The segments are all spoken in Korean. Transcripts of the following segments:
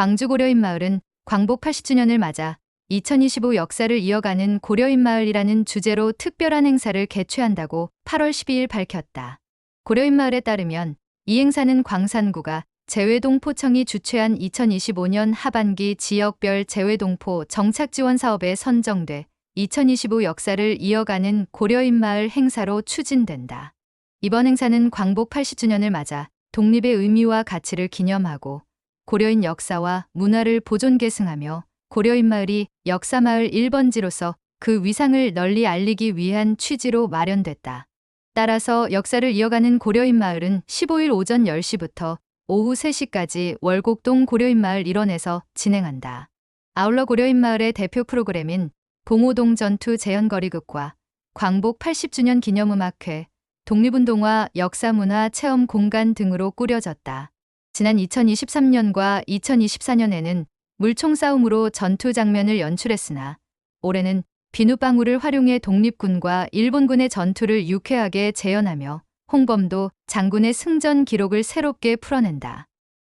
광주 고려인 마을은 광복 80주년을 맞아 2025 역사를 이어가는 고려인 마을이라는 주제로 특별한 행사를 개최한다고 8월 12일 밝혔다. 고려인 마을에 따르면 이 행사는 광산구가 재외동포청이 주최한 2025년 하반기 지역별 재외동포 정착 지원 사업에 선정돼 2025 역사를 이어가는 고려인 마을 행사로 추진된다. 이번 행사는 광복 80주년을 맞아 독립의 의미와 가치를 기념하고 고려인 역사와 문화를 보존 계승하며 고려인 마을이 역사 마을 1번지로서 그 위상을 널리 알리기 위한 취지로 마련됐다. 따라서 역사를 이어가는 고려인 마을은 15일 오전 10시부터 오후 3시까지 월곡동 고려인 마을 일원에서 진행한다. 아울러 고려인 마을의 대표 프로그램인 봉오동 전투 재현거리극과 광복 80주년 기념음악회, 독립운동화 역사문화 체험 공간 등으로 꾸려졌다. 지난 2023년과 2024년에는 물총 싸움으로 전투 장면을 연출했으나 올해는 비누방울을 활용해 독립군과 일본군의 전투를 유쾌하게 재현하며 홍범도 장군의 승전 기록을 새롭게 풀어낸다.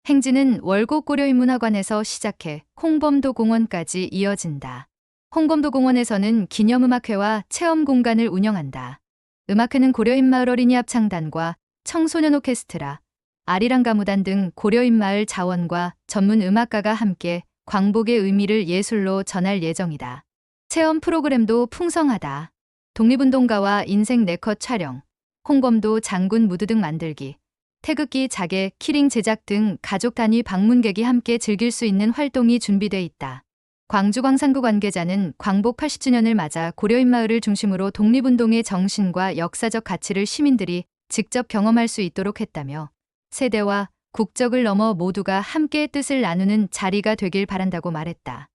행진은 월곡 고려인문화관에서 시작해 홍범도 공원까지 이어진다. 홍범도 공원에서는 기념음악회와 체험 공간을 운영한다. 음악회는 고려인마을 어린이 합창단과 청소년 오케스트라, 아리랑 가무단 등 고려인 마을 자원과 전문 음악가가 함께 광복의 의미를 예술로 전할 예정이다. 체험 프로그램도 풍성하다. 독립운동가와 인생 네컷 촬영, 홍범도 장군 무드 등 만들기, 태극기 자개, 키링 제작 등 가족 단위 방문객이 함께 즐길 수 있는 활동이 준비돼 있다. 광주광산구 관계자는 광복 80주년을 맞아 고려인 마을을 중심으로 독립운동의 정신과 역사적 가치를 시민들이 직접 경험할 수 있도록 했다며 세대와 국적을 넘어 모두가 함께 뜻을 나누는 자리가 되길 바란다고 말했다.